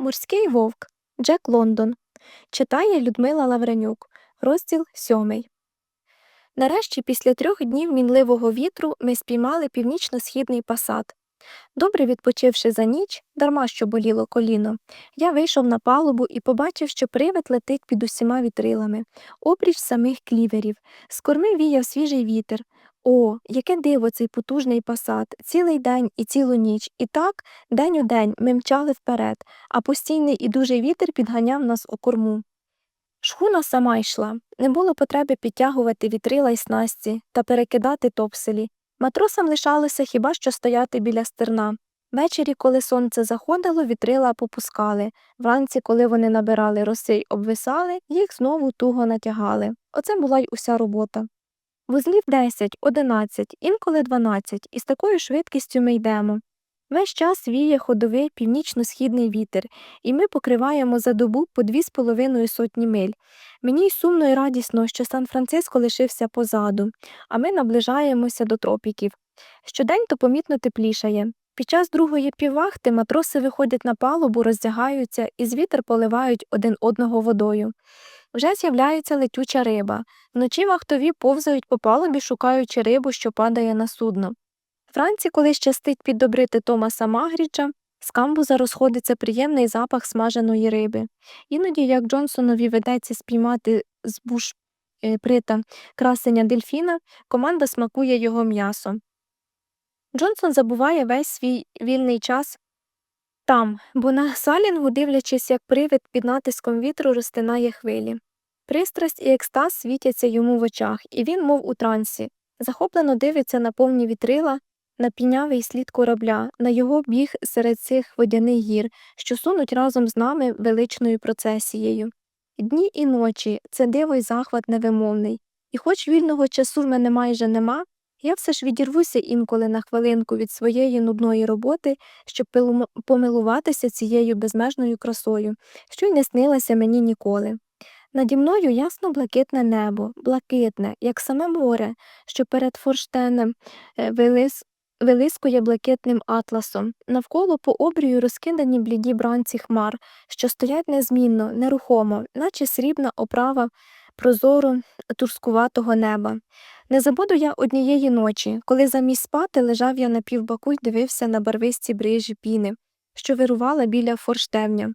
Морський вовк Джек Лондон читає Людмила Лавренюк, розділ сьомий. Нарешті, після трьох днів мінливого вітру, ми спіймали північно-східний пасат. Добре відпочивши за ніч, дарма що боліло коліно, я вийшов на палубу і побачив, що привид летить під усіма вітрилами, обріч самих кліверів, з корми віяв свіжий вітер. О, яке диво цей потужний пасат, цілий день і цілу ніч, і так, день у день ми мчали вперед, а постійний і дужий вітер підганяв нас у корму. Шхуна сама йшла, не було потреби підтягувати вітрила й снасті та перекидати топселі. Матросам лишалося хіба що стояти біля стерна. Ввечері, коли сонце заходило, вітрила попускали, вранці, коли вони набирали роси й обвисали, їх знову туго натягали. Оце була й уся робота. Вузлів 10, 11, інколи 12, і з такою швидкістю ми йдемо. Весь час віє ходовий північно-східний вітер, і ми покриваємо за добу по дві з половиною сотні миль. Мені й сумно і радісно, що Сан-Франциско лишився позаду, а ми наближаємося до тропіків. Щодень то помітно теплішає. Під час другої піввахти матроси виходять на палубу, роздягаються і з вітер поливають один одного водою. Вже з'являється летюча риба. Вночі вахтові повзають по палубі, шукаючи рибу, що падає на судно. Вранці, коли щастить піддобрити Томаса Магріджа, з камбуза розходиться приємний запах смаженої риби. Іноді, як Джонсонові ведеться спіймати з буш е, прита красення дельфіна, команда смакує його м'ясо. Джонсон забуває весь свій вільний час там, бо на салінгу, дивлячись, як привид під натиском вітру розтинає хвилі. Пристрасть і екстаз світяться йому в очах, і він, мов у трансі, захоплено дивиться на повні вітрила, на пінявий слід корабля, на його біг серед цих водяних гір, що сунуть разом з нами величною процесією. Дні і ночі це диво й захват невимовний, і хоч вільного часу в мене майже нема, я все ж відірвуся інколи на хвилинку від своєї нудної роботи, щоб помилуватися цією безмежною красою, що й не снилася мені ніколи. Наді мною ясно блакитне небо, блакитне, як саме море, що перед форштеном е, вилис, вилискує блакитним атласом. Навколо по обрію розкидані бліді бранці хмар, що стоять незмінно, нерухомо, наче срібна оправа прозоро турскуватого неба. Не забуду я однієї ночі, коли замість спати лежав я на півбаку й дивився на барвисті брижі піни, що вирувала біля форштевня.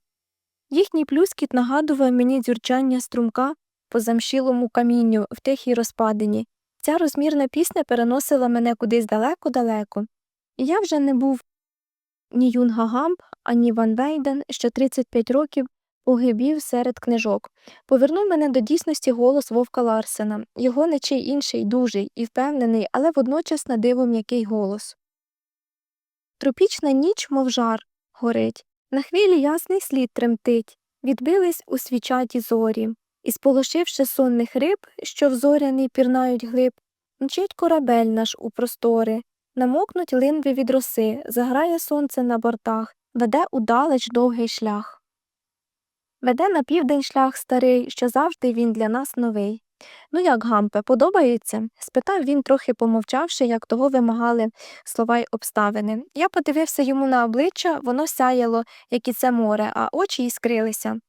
Їхній плюскіт нагадував мені дзюрчання струмка по замшілому камінню в тихій розпадині. Ця розмірна пісня переносила мене кудись далеко-далеко. І я вже не був ні Юнга Гамп, ані Ван Вейден, що 35 років погибів серед книжок. Повернув мене до дійсності голос Вовка Ларсена, його не чий інший, дужий і впевнений, але водночас на диво м'який голос. Тропічна ніч, мов жар, горить. На хвилі ясний слід тремтить, відбились у свічаті зорі, і, сполошивши сонних риб, що в зоряний пірнають глиб, мчить корабель наш у простори, намокнуть линви від роси, заграє сонце на бортах, веде удалеч довгий шлях. Веде на південь шлях старий, що завжди він для нас новий. Ну як, Гампе, подобається? спитав він, трохи помовчавши, як того вимагали слова й обставини. Я подивився йому на обличчя, воно сяяло, як і це море, а очі іскрилися.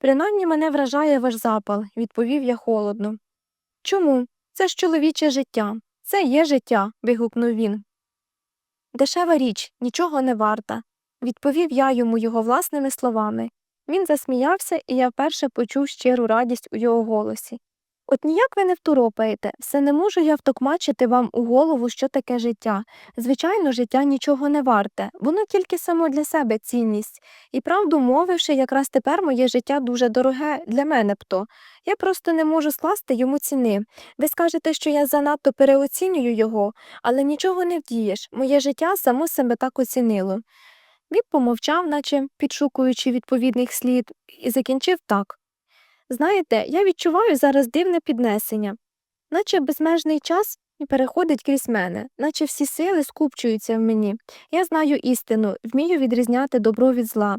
Принаймні мене вражає ваш запал, відповів я холодно. Чому? Це ж чоловіче життя. Це є життя. вигукнув він. Дешева річ, нічого не варта, відповів я йому його власними словами. Він засміявся, і я вперше почув щиру радість у його голосі. От ніяк ви не второпаєте, все не можу я втокмачити вам у голову, що таке життя. Звичайно, життя нічого не варте, воно тільки само для себе цінність. І правду мовивши, якраз тепер моє життя дуже дороге для мене б то. Я просто не можу скласти йому ціни. Ви скажете, що я занадто переоцінюю його, але нічого не вдієш. Моє життя само себе так оцінило. Він помовчав, наче підшукуючи відповідних слід, і закінчив так. Знаєте, я відчуваю зараз дивне піднесення, наче безмежний час переходить крізь мене, наче всі сили скупчуються в мені. Я знаю істину, вмію відрізняти добро від зла,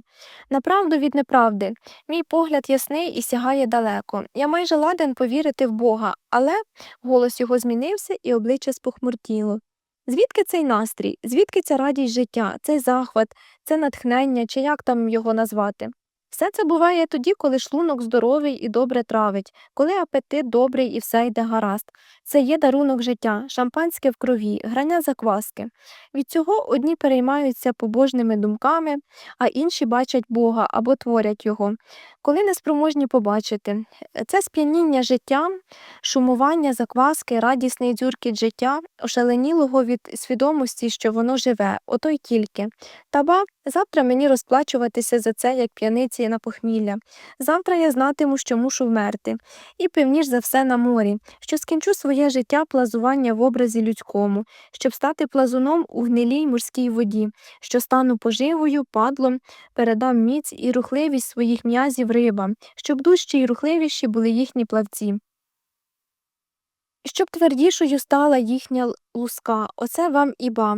направду від неправди. Мій погляд ясний і сягає далеко. Я майже ладен повірити в Бога, але голос його змінився і обличчя спохмуртіло. Звідки цей настрій? Звідки ця радість життя, цей захват, це натхнення, чи як там його назвати? Все це буває тоді, коли шлунок здоровий і добре травить, коли апетит добрий і все йде гаразд. Це є дарунок життя, шампанське в крові, грання закваски. Від цього одні переймаються побожними думками, а інші бачать Бога або творять його. Коли неспроможні побачити, це сп'яніння життям, шумування закваски, радісний дзюркіт життя, ошаленілого від свідомості, що воно живе, ото й тільки. Та ба, завтра мені розплачуватися за це, як п'яниці на похмілля. Завтра я знатиму, що мушу вмерти, і певніш за все на морі, що скінчу своє життя плазування в образі людському, щоб стати плазуном у гнилій морській воді, що стану поживою, падлом, передам міць і рухливість своїх м'язів рибам, щоб дужчі й рухливіші були їхні плавці. Щоб твердішою стала їхня луска, оце вам і ба.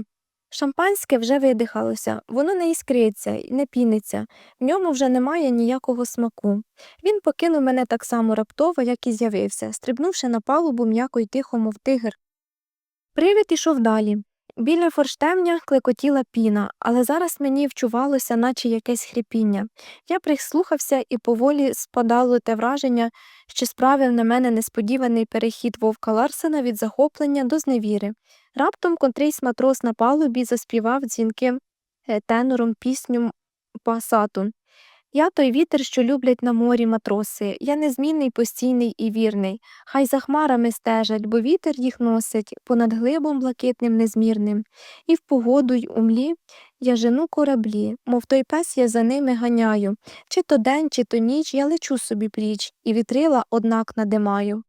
Шампанське вже видихалося, воно не іскриться й не піниться, в ньому вже немає ніякого смаку. Він покинув мене так само раптово, як і з'явився, стрибнувши на палубу м'яко й тихо, мов тигр. Привід ішов далі. Біля форштевня клекотіла піна, але зараз мені вчувалося, наче якесь хріпіння. Я прислухався і поволі спадало те враження, що справив на мене несподіваний перехід вовка Ларсена від захоплення до зневіри. Раптом контрийсь матрос на палубі заспівав дзвінким е, тенором пісню пасату. Я той вітер, що люблять на морі матроси, я незмінний, постійний і вірний. Хай за хмарами стежать, бо вітер їх носить понад глибом блакитним незмірним. І в погоду й у млі я жену кораблі, мов той пес я за ними ганяю. Чи то день, чи то ніч я лечу собі пліч, і вітрила однак надимаю.